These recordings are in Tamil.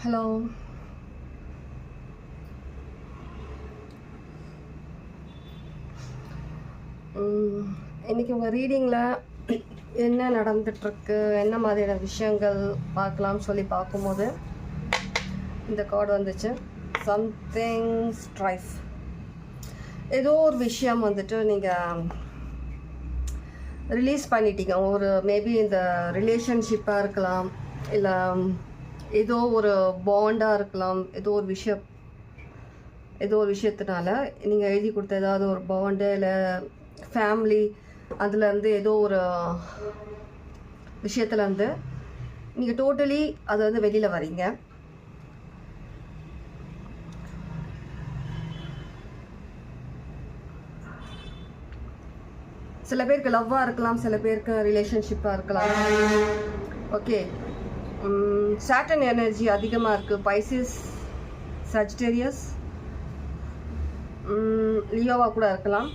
ஹலோ. இன்னைக்கு உங்கள் ரீடிங்கில் என்ன நடந்துட்டுருக்கு என்ன மாதிரியான விஷயங்கள் பார்க்கலாம்னு சொல்லி பார்க்கும்போது இந்த கார்டு வந்துச்சு. சம்திங் ஸ்ட்ரைஃப் ஏதோ ஒரு விஷயம் வந்துட்டு நீங்கள் ரிலீஸ் பண்ணிட்டீங்க. ஒரு மேபி இந்த ரிலேஷன்ஷிப்பாக இருக்கலாம் இல்லை ஏதோ ஒரு பாண்டாக இருக்கலாம். ஏதோ ஒரு விஷயம். ஏதோ ஒரு விஷயத்தினால நீங்கள் எழுதி கொடுத்த ஏதாவது ஒரு பாண்டு இல்லை ஃபேமிலி அதுலேருந்து ஏதோ ஒரு விஷயத்துலேருந்து நீங்கள் டோட்டலி அது வந்து வெளியில் வரீங்க சில பேருக்கு லவ்வாக இருக்கலாம் சில பேருக்கு ரிலேஷன்ஷிப்பாக இருக்கலாம். ஓகே சாட்டன் எனர்ஜி அதிகமாக இருக்குது பைசிஸ் சஜிடேரியஸ் லியோவாக கூட இருக்கலாம்.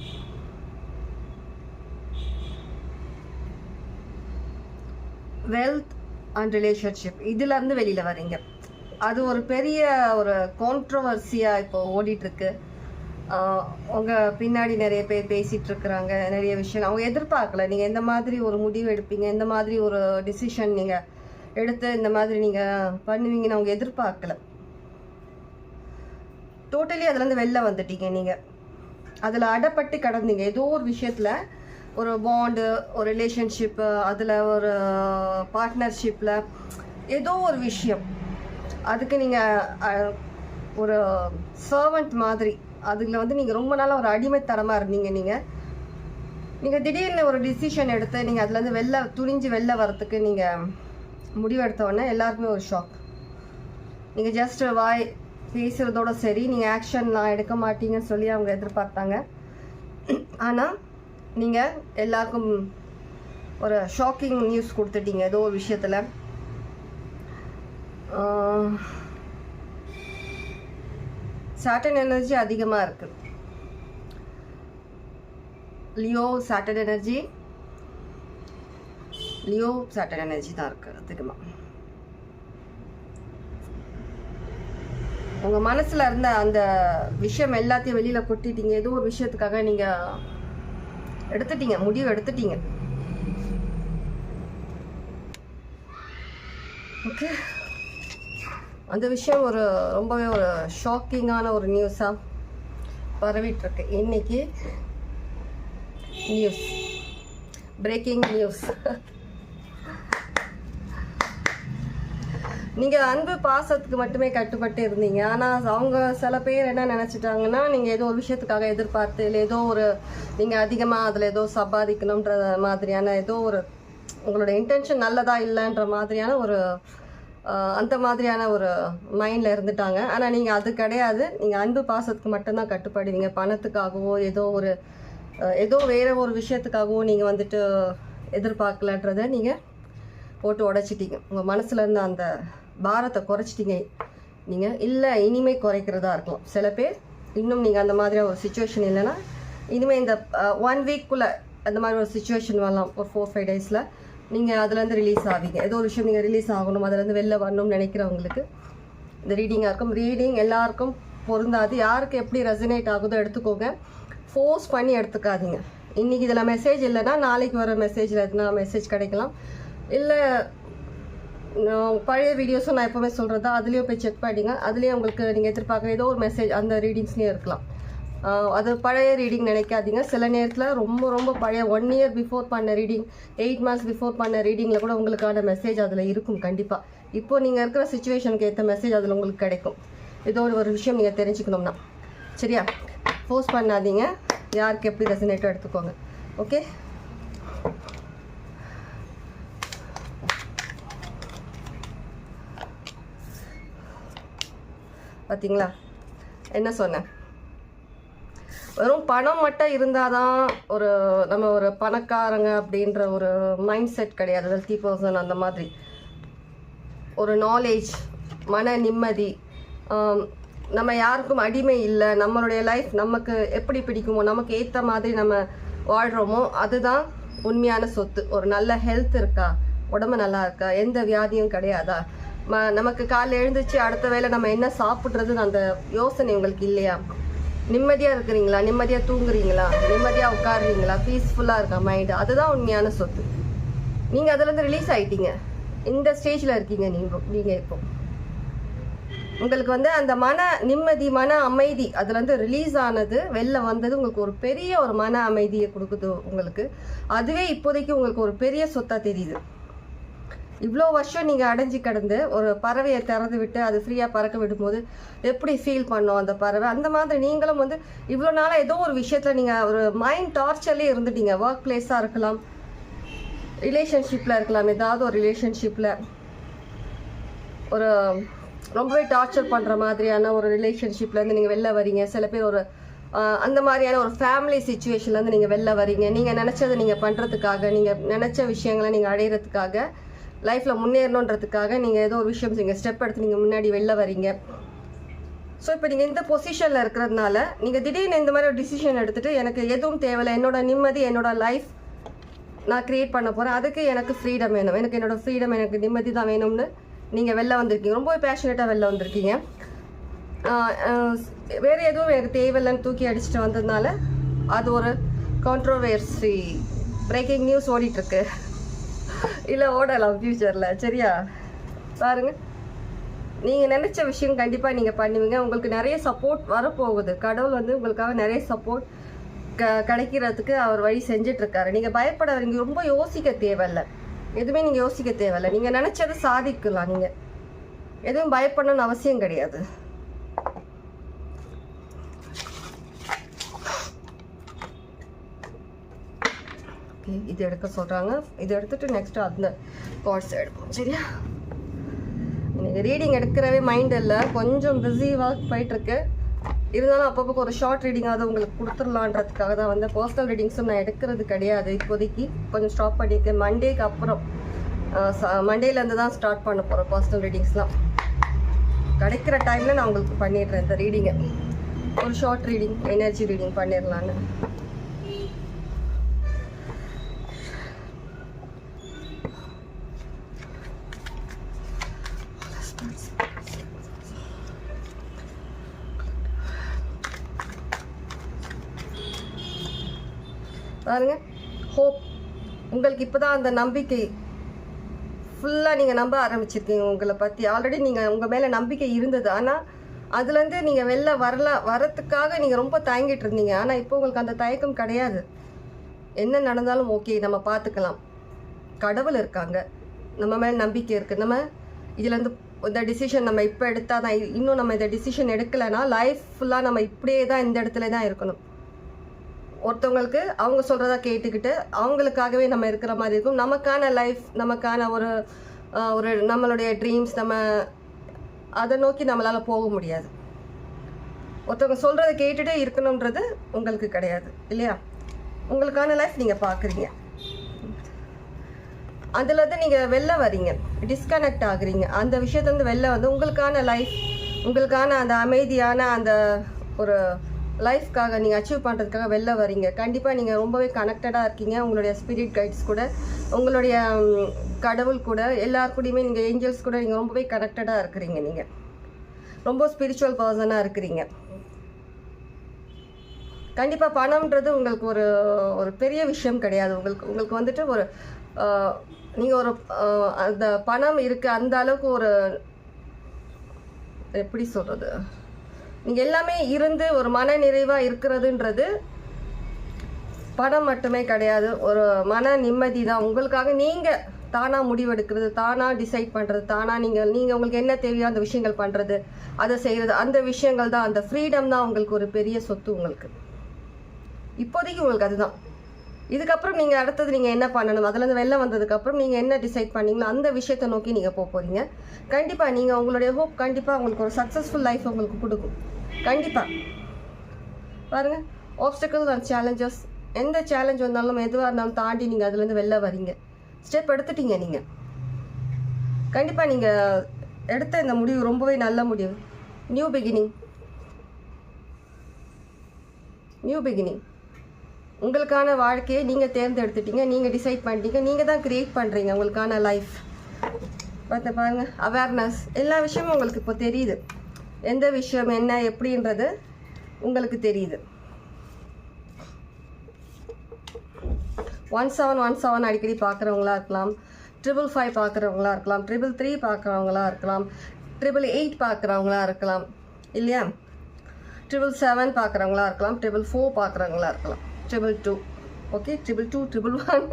வெல்த் அண்ட் ரிலேஷன்ஷிப் இதுலேருந்து வெளியில் வரீங்க அது ஒரு பெரிய ஒரு கான்ட்ரவர்சியாக இப்போ ஓடிட்டுருக்கு. உங்கள் பின்னாடி நிறைய பேர் பேசிகிட்டு இருக்கிறாங்க நிறைய விஷயம். அவங்க எதிர்பார்க்கல. நீங்கள் எந்த மாதிரி ஒரு முடிவு எடுப்பீங்க? எந்த மாதிரி ஒரு டிசிஷன் நீங்கள் எடுத்து இந்த மாதிரி நீங்கள் பண்ணுவீங்கன்னு அவங்க எதிர்பார்க்கல. டோட்டலி அதுலேருந்து வெளில வந்துட்டீங்க நீங்கள் அதில் அடப்பட்டு கடந்தீங்க. ஏதோ ஒரு விஷயத்தில் ஒரு பாண்டு ஒரு ரிலேஷன்ஷிப்பு அதில் ஒரு பார்ட்னர்ஷிப்பில் ஏதோ ஒரு விஷயம். அதுக்கு நீங்கள் ஒரு சர்வெண்ட் மாதிரி அதில் வந்து நீங்கள் ரொம்ப நாளாக ஒரு அடிமைத்தரமாக இருந்தீங்க நீங்கள் நீங்கள் திடீர்னு ஒரு டிசிஷன் எடுத்து நீங்கள் அதுலேருந்து வெளில துணிஞ்சு வெளில வரத்துக்கு நீங்கள் முடிவெடுத்த உடனே எல்லாருக்குமே ஒரு ஷாக் நீங்கள் ஜஸ்ட் வாய் பேசுகிறதோட சரி நீங்கள் ஆக்ஷன் நான் எடுக்க மாட்டீங்கன்னு சொல்லி அவங்க எதிர்பார்த்தாங்க. ஆனால் நீங்கள் எல்லாருக்கும் ஒரு ஷாக்கிங் நியூஸ் கொடுத்துட்டீங்க ஏதோ ஒரு விஷயத்தில். சாட்டன் எனர்ஜி அதிகமாக இருக்குது Leo Saturn energy Leo Saturn energy தான் இருக்குது அதிகமாக உங்கள் மனசில் இருந்த அந்த விஷயம் எல்லாத்தையும் வெளியில் கொட்டிட்டீங்க. ஏதோ ஒரு விஷயத்துக்காக நீங்கள் எடுத்துட்டீங்க முடிவு எடுத்துட்டீங்க. ஓகே அந்த விஷயம் ஒரு ரொம்பவே ஒரு ஷாக்கிங்கான ஒரு நியூஸாக பரவிட்டுருக்கு. இன்னைக்கு நியூஸ் பிரேக்கிங் நியூஸ் நீங்கள் அன்பு பாசத்துக்கு மட்டுமே கட்டுப்பட்டு இருந்தீங்க. ஆனால் அவங்க சில பேர் என்ன நினச்சிட்டாங்கன்னா நீங்கள் ஏதோ ஒரு விஷயத்துக்காக எதிர்பார்த்து இல்லை ஏதோ ஒரு நீங்கள் அதிகமாக அதில் ஏதோ சம்பாதிக்கணுன்ற மாதிரியான ஏதோ ஒரு உங்களோட இன்டென்ஷன் நல்லதா இல்லைன்ற மாதிரியான ஒரு அந்த மாதிரியான ஒரு மைண்டில் இருந்துட்டாங்க. ஆனால் நீங்கள் அது கிடையாது. நீங்கள் அன்பு பாசத்துக்கு மட்டும்தான் கட்டுப்படுவீங்க. பணத்துக்காகவோ ஏதோ ஒரு ஏதோ வேறு ஒரு விஷயத்துக்காகவோ நீங்கள் வந்துட்டு எதிர்பார்க்கலன்றதை நீங்கள் போட்டு உடைச்சிட்டீங்க. உங்கள் மனசில் இருந்த அந்த பாரத்தை குறைச்சிட்டிங்க. நீங்கள் இல்லை இனிமே குறைக்கிறதா இருக்கலாம். சில பேர் இன்னும் நீங்கள் அந்த மாதிரி ஒரு சுச்சுவேஷன் இல்லைன்னா இனிமேல் இந்த ஒன் வீக்குள்ளே அந்த மாதிரி ஒரு சுச்சுவேஷன் வரலாம். ஒரு ஃபோர் ஃபைவ் டேஸில் நீங்கள் அதுலேருந்து ரிலீஸ் ஆவீங்க. ஏதோ ஒரு விஷயம் நீங்கள் ரிலீஸ் ஆகணும் அதுலேருந்து வெளில வரணும்னு நினைக்கிறவங்களுக்கு இந்த ரீடிங்காக இருக்கும். ரீடிங் எல்லாருக்கும் பொருந்தாது. யாருக்கு எப்படி ரெசனேட் ஆகுதோ எடுத்துக்கோங்க. ஃபோர்ஸ் பண்ணி எடுத்துக்காதீங்க. இன்றைக்கி இதில் மெசேஜ் இல்லைன்னா நாளைக்கு வர மெசேஜில் எதுனா மெசேஜ் கிடைக்கலாம். இல்லை பழைய வீடியோஸும் நான் எப்போவுமே சொல்கிறது தான் அதுலேயும் போய் செக் பண்ணிங்க அதுலேயும் உங்களுக்கு நீங்கள் எதிர்பார்க்குற ஏதோ ஒரு மெசேஜ் அந்த ரீடிங்ஸ்லேயும் இருக்கலாம். அது பழைய ரீடிங் நினைக்காதீங்க. சில நேரத்தில் ரொம்ப ரொம்ப பழைய ஒன் இயர் பிஃபோர் பண்ண ரீடிங் எயிட் மந்த்ஸ் பிஃபோர் பண்ண ரீடிங்கில் கூட உங்களுக்கான மெசேஜ் அதில் இருக்கும் கண்டிப்பாக இப்போ நீங்கள் இருக்கிற சுச்சுவேஷனுக்கு ஏற்ற மெசேஜ் அதில் உங்களுக்கு கிடைக்கும். ஏதோ ஒரு விஷயம் நீங்கள் தெரிஞ்சுக்கணும்னா. சரியா? ஃபோர்ஸ் பண்ணாதீங்க. யாருக்கு எப்படி ரெசினேட்டோ எடுத்துக்கோங்க. ஓகே பார்த்தீங்களா என்ன சொன்னேன்? வெறும் பணம் மட்டும் இருந்தால் தான் ஒரு நம்ம ஒரு பணக்காரங்க அப்படின்ற ஒரு மைண்ட் செட் கிடையாது வெல்த்தி பர்சன் அந்த மாதிரி. ஒரு நாலேஜ் மன நிம்மதி நம்ம யாருக்கும் அடிமை இல்லை. நம்மளுடைய லைஃப் நமக்கு எப்படி பிடிக்குமோ நமக்கு ஏற்ற மாதிரி நம்ம வாழ்கிறோமோ அதுதான் உண்மையான சொத்து. ஒரு நல்ல ஹெல்த் இருக்கா? உடம்பு நல்லா இருக்கா? எந்த வியாதியும் கிடையாதா? ம நமக்கு காலைல எழுந்துச்சு அடுத்த வேளை நம்ம என்ன சாப்பிட்றதுன்னு அந்த யோசனை உங்களுக்கு இல்லையா? நிம்மதியாக இருக்கிறீங்களா? நிம்மதியாக தூங்குறீங்களா? நிம்மதியாக உட்காருறீங்களா? பீஸ்ஃபுல்லாக இருக்கா மைண்டு அதுதான் உண்மையான சொத்து. நீங்கள் அதுலேருந்து ரிலீஸ் ஆகிட்டீங்க இந்த ஸ்டேஜில் இருக்கீங்க நீங்கள் நீங்கள் இப்போ. உங்களுக்கு வந்து அந்த மன நிம்மதி மன அமைதி அதுலேருந்து ரிலீஸ் ஆனது வெளில வந்தது உங்களுக்கு ஒரு பெரிய ஒரு மன அமைதியை கொடுக்குது உங்களுக்கு. அதுவே இப்போதைக்கு உங்களுக்கு ஒரு பெரிய சொத்தாக தெரியுது. இவ்வளோ வருஷம் நீங்கள் அடைஞ்சு கிடந்து ஒரு பறவையை திறந்து விட்டு அது ஃப்ரீயாக பறக்க விடும்போது எப்படி ஃபீல் பண்ணோம் அந்த பறவை? அந்த மாதிரி நீங்களும் வந்து இவ்வளோ நாளாக ஏதோ ஒரு விஷயத்தில் நீங்கள் ஒரு மைண்ட் டார்ச்சர்லேயே இருந்துட்டீங்க. ஒர்க் பிளேஸாக இருக்கலாம் ரிலேஷன்ஷிப்பில் இருக்கலாம் ஏதாவது ஒரு ரிலேஷன்ஷிப்பில் ஒரு ரொம்பவே டார்ச்சர் பண்ணுற மாதிரியான ஒரு ரிலேஷன்ஷிப்லேருந்து நீங்கள் வெளில வரீங்க சில பேர் ஒரு அந்த மாதிரியான ஒரு ஃபேமிலி சுச்சுவேஷன்லேருந்து நீங்கள் வெளில வரீங்க நீங்கள் நினச்சதை நீங்கள் பண்ணுறதுக்காக நீங்கள் நினச்ச விஷயங்களை நீங்கள் அடையிறதுக்காக லைஃப்பில் முன்னேறணுன்றதுக்காக நீங்கள் ஏதோ ஒரு விஷயம் நீங்கள் ஸ்டெப் எடுத்து நீங்கள் முன்னாடி வெளில வரீங்க ஸோ இப்போ நீங்கள் இந்த பொசிஷனில் இருக்கிறதுனால நீங்கள் திடீர்னு இந்த மாதிரி ஒரு டிசிஷன் எடுத்துகிட்டு எனக்கு எதுவும் தேவையில்லை. என்னோட நிம்மதி என்னோட லைஃப் நான் க்ரியேட் பண்ண போகிறேன் அதுக்கு எனக்கு ஃப்ரீடம் வேணும். எனக்கு என்னோடய ஃப்ரீடம் எனக்கு நிம்மதி தான் வேணும்னு நீங்கள் வெளில வந்திருக்கீங்க. ரொம்ப பேஷனேட்டாக வெளில வந்திருக்கீங்க. வேறு எதுவும் எனக்கு தேவையில்லைன்னு தூக்கி அடிச்சுட்டு வந்ததுனால அது ஒரு கான்ட்ரோவர்சி பிரேக்கிங் நியூஸ் ஓடிட்டுருக்கு இல்லை ஓடலாம் ஃப்யூச்சரில் சரியா? பாருங்கள் நீங்கள் நினச்ச விஷயம் கண்டிப்பாக நீங்கள் பண்ணுவீங்க. உங்களுக்கு நிறைய சப்போர்ட் வரப்போகுது. கடவுள் வந்து உங்களுக்காக நிறைய சப்போர்ட் க கிடைக்கிறதுக்கு அவர் வழி செஞ்சிட்ருக்காரு. நீங்கள் பயப்பட நீங்கள் ரொம்ப யோசிக்க தேவையில்ல. எதுவுமே நீங்கள் யோசிக்க தேவையில்லை. நீங்கள் நினச்சதை சாதிக்கலாம் நீங்கள் எதுவும் பயப்படணும்னு அவசியம் கிடையாது. இது எடுக்க சொல்கிறாங்க இது எடுத்துட்டு நெக்ஸ்ட்டு அந்த கார்ட்ஸ் எடுப்போம். சரியா? எனக்கு ரீடிங் எடுக்கிறவே மைண்ட் இல்லை. கொஞ்சம் பிஸிவாக போயிட்டுருக்கு. இருந்தாலும் அப்பப்போ ஒரு ஷார்ட் ரீடிங்காவது உங்களுக்கு கொடுத்துடலான்றதுக்காக தான் வந்து பர்சனல் ரீடிங்ஸும் நான் எடுக்கிறது கிடையாது இப்போதைக்கு. கொஞ்சம் ஸ்டாப் பண்ணியிருக்கேன் மண்டேக்கு அப்புறம் மண்டேலேருந்து தான் ஸ்டார்ட் பண்ண போகிறேன் பர்சனல் ரீடிங்ஸ்லாம் கிடைக்கிற டைமில் நான் உங்களுக்கு பண்ணிடுறேன் இந்த ரீடிங்கை ஒரு ஷார்ட் ரீடிங் எனர்ஜி ரீடிங் பண்ணிடலான்னு. பாருங்க. ஹோப் உங்களுக்கு இப்போ தான் அந்த நம்பிக்கை ஃபுல்லாக நீங்கள் நம்ப ஆரம்பிச்சிருக்கீங்க உங்களை பற்றி ஆல்ரெடி நீங்கள் உங்கள் மேலே நம்பிக்கை இருந்தது. ஆனால் அதுலேருந்து நீங்கள் வெளில வரல வரத்துக்காக நீங்கள் ரொம்ப தயங்கிட்டு இருந்தீங்க. ஆனால் இப்போ உங்களுக்கு அந்த தயக்கம் கிடையாது. என்ன நடந்தாலும் ஓகே நம்ம பார்த்துக்கலாம் கடவுள் இருக்காங்க. நம்ம மேலே நம்பிக்கை இருக்குது நம்ம இதுலேருந்து இந்த டிசிஷன் நம்ம இப்போ எடுத்தால் தான் இன்னும் நம்ம இந்த டிசிஷன் எடுக்கலைன்னா லைஃப் ஃபுல்லாக நம்ம இப்படியே தான் இந்த இடத்துல தான் இருக்கணும். ஒருத்தவங்களுக்கு அவங்க சொல்கிறத கேட்டுக்கிட்டு அவங்களுக்காகவே நம்ம இருக்கிற மாதிரி இருக்கும். நமக்கான லைஃப் நமக்கான ஒரு ஒரு நம்மளுடைய ட்ரீம்ஸ் நம்ம அதை நோக்கி நம்மளால் போக முடியாது. ஒருத்தவங்க சொல்கிறத கேட்டுகிட்டே இருக்கணுன்றது உங்களுக்கு கிடையாது இல்லையா? உங்களுக்கான லைஃப் நீங்கள் பார்க்குறீங்க. அதுலேருந்து நீங்கள் வெளில வரீங்க. டிஸ்கனெக்ட் ஆகுறீங்க. அந்த விஷயத்துலேருந்து வெளில வந்து உங்களுக்கான லைஃப் உங்களுக்கான அந்த அமைதியான அந்த ஒரு லைஃப்காக நீங்கள் அச்சீவ் பண்ணுறதுக்காக வெளில வரீங்க கண்டிப்பாக நீங்கள் ரொம்பவே கனெக்டடாக இருக்கீங்க. உங்களுடைய ஸ்பிரிட் கைட்ஸ் கூட உங்களுடைய கடவுள் கூட எல்லார் கூடயுமே நீங்கள் ஏஞ்சல்ஸ் கூட நீங்கள் ரொம்பவே கனெக்டடாக இருக்கிறீங்க நீங்கள் ரொம்ப ஸ்பிரிச்சுவல் பர்சனாக இருக்கிறீங்க. கண்டிப்பாக பணம்ன்றது உங்களுக்கு ஒரு ஒரு பெரிய விஷயம் கிடையாது. உங்களுக்கு உங்களுக்கு வந்துட்டு ஒரு நீங்கள் ஒரு அந்த பணம் இருக்குது அந்த அளவுக்கு ஒரு எப்படி சொல்கிறது நீங்கள் எல்லாமே இருந்து ஒரு மன நிறைவாக இருக்கிறதுன்றது பணம் மட்டுமே கிடையாது. ஒரு மன நிம்மதி தான். உங்களுக்காக நீங்கள் தானாக முடிவெடுக்கிறது தானாக டிசைட் பண்ணுறது தானாக நீங்கள் நீங்கள் உங்களுக்கு என்ன தேவையோ அந்த விஷயங்கள் பண்ணுறது அதை செய்கிறது அந்த விஷயங்கள் தான். அந்த ஃப்ரீடம் தான் உங்களுக்கு ஒரு பெரிய சொத்து உங்களுக்கு. இப்போதைக்கு உங்களுக்கு அதுதான். இதுக்கப்புறம் நீங்கள் அடுத்தது நீங்கள் என்ன பண்ணணும்? அதுலேருந்து வெளில வந்ததுக்கப்புறம் நீங்கள் என்ன டிசைட் பண்ணீங்களோ அந்த விஷயத்தை நோக்கி நீங்கள் போக போகிறீங்க கண்டிப்பாக நீங்கள் உங்களுடைய ஹோப் கண்டிப்பாக உங்களுக்கு ஒரு சக்ஸஸ்ஃபுல் லைஃப் உங்களுக்கு கொடுக்கும். கண்டிப்பாக பாருங்கள் ஆப்ஸ்டக்கிள்ஸ் அண்ட் சேலஞ்சஸ் எந்த சேலஞ்ச் வந்தாலும் எதுவாக இருந்தாலும் தாண்டி நீங்கள் அதுலேருந்து வெளில வரீங்க. ஸ்டெப் எடுத்துட்டீங்க நீங்கள் கண்டிப்பாக நீங்கள் எடுத்த இந்த முடிவு ரொம்பவே நல்ல முடிவு. நியூ பிகினிங் நியூ பிகினிங் உங்களுக்கான வாழ்க்கையை நீங்கள் தேர்ந்தெடுத்துட்டீங்க நீங்கள் டிசைட் பண்ணிட்டீங்க நீங்கள் தான் க்ரியேட் பண்ணுறீங்க உங்களுக்கான லைஃப் பார்த்து பாருங்க அவேர்னஸ் எல்லா விஷயமும் உங்களுக்கு இப்போ தெரியுது. எந்த விஷயம் என்ன எப்படின்றது உங்களுக்கு தெரியுது. ஒன் செவன் ஒன் செவன் அடிக்கடி பார்க்குறவங்களா இருக்கலாம். ட்ரிபிள் ஃபைவ் பார்க்குறவங்களா இருக்கலாம். ட்ரிபிள் த்ரீ பார்க்குறவங்களா இருக்கலாம். ட்ரிபிள் எயிட் பார்க்குறவங்களா இருக்கலாம். இல்லையா? ட்ரிபிள் செவன் பார்க்குறவங்களா இருக்கலாம். ட்ரிபிள் ஃபோர் பார்க்குறவங்களா இருக்கலாம். Triple two okay triple two triple one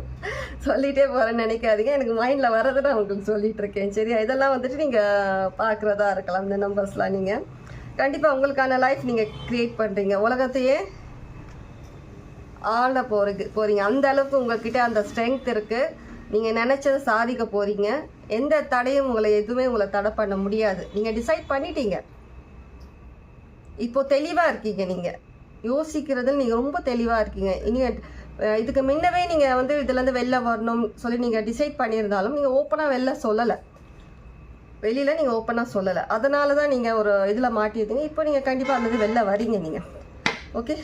சொல்லிகிட்டே போகிறேன்னு நினைக்காதீங்க. எனக்கு மைண்டில் வர்றதை நான் உங்களுக்கு சொல்லிகிட்ருக்கேன் இருக்கேன். சரியா? இதெல்லாம் வந்துட்டு நீங்கள் பார்க்குறதா இருக்கலாம் இந்த நம்பர்ஸ்லாம் நீங்கள் கண்டிப்பாக உங்களுக்கான லைஃப் நீங்கள் க்ரியேட் பண்ணுறீங்க உலகத்தையே ஆள போகிறது போகிறீங்க அந்த அளவுக்கு உங்கள்கிட்ட அந்த ஸ்ட்ரென்த் இருக்குது நீங்கள் நினச்சதை சாதிக்க போகிறீங்க எந்த தடையும் உங்களை எதுவுமே உங்களை தடை பண்ண முடியாது. நீங்கள் டிசைட் பண்ணிட்டீங்க. இப்போ தெளிவாக இருக்கீங்க நீங்கள் யோசிக்கிறதுல நீங்கள் ரொம்ப தெளிவாக இருக்கீங்க. நீங்கள் இதுக்கு முன்னவே நீங்கள் வந்து இதுலேருந்து வெளில வரணும் சொல்லி நீங்கள் டிசைட் பண்ணியிருந்தாலும் நீங்கள் ஓப்பனாக வெளில சொல்லலை. வெளியில் நீங்கள் ஓப்பனாக சொல்லலை. அதனால தான் நீங்கள் ஒரு இதில் மாட்டியிருந்தீங்க. இப்போ நீங்கள் கண்டிப்பாக அந்த வெளில வரீங்க நீங்கள் ஓகே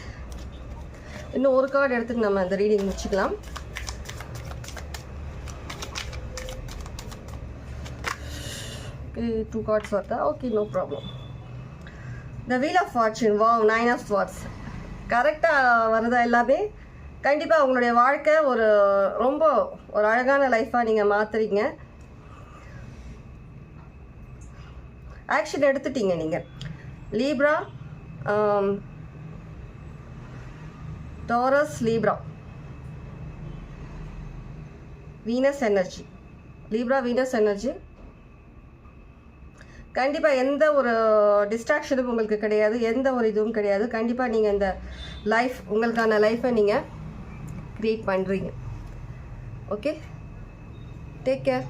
இன்னும் ஒரு கார்டு எடுத்துட்டு நம்ம அந்த ரீடிங் முடிச்சுக்கலாம். டூ கார்ட்ஸ் வருதா okay no problem the wheel of fortune wow nine of swords கரெக்டாக வருதா எல்லாமே? கண்டிப்பாக உங்களுடைய வாழ்க்கை ஒரு ரொம்ப ஒரு அழகான லைஃப்பாக நீங்கள் மாற்றுறீங்க ஆக்ஷன் எடுத்துட்டீங்க நீங்கள் Libra Taurus Libra Venus energy Libra Venus energy கண்டிப்பாக எந்த ஒரு டிஸ்ட்ராக்ஷனும் உங்களுக்கு கிடையாது எந்த ஒரு இதுவும் கிடையாது. கண்டிப்பாக நீங்கள் இந்த லைஃப் உங்களுக்கான லைஃப்பை நீங்கள் க்ரியேட் பண்ணுறீங்க ஓகே டேக் கேர்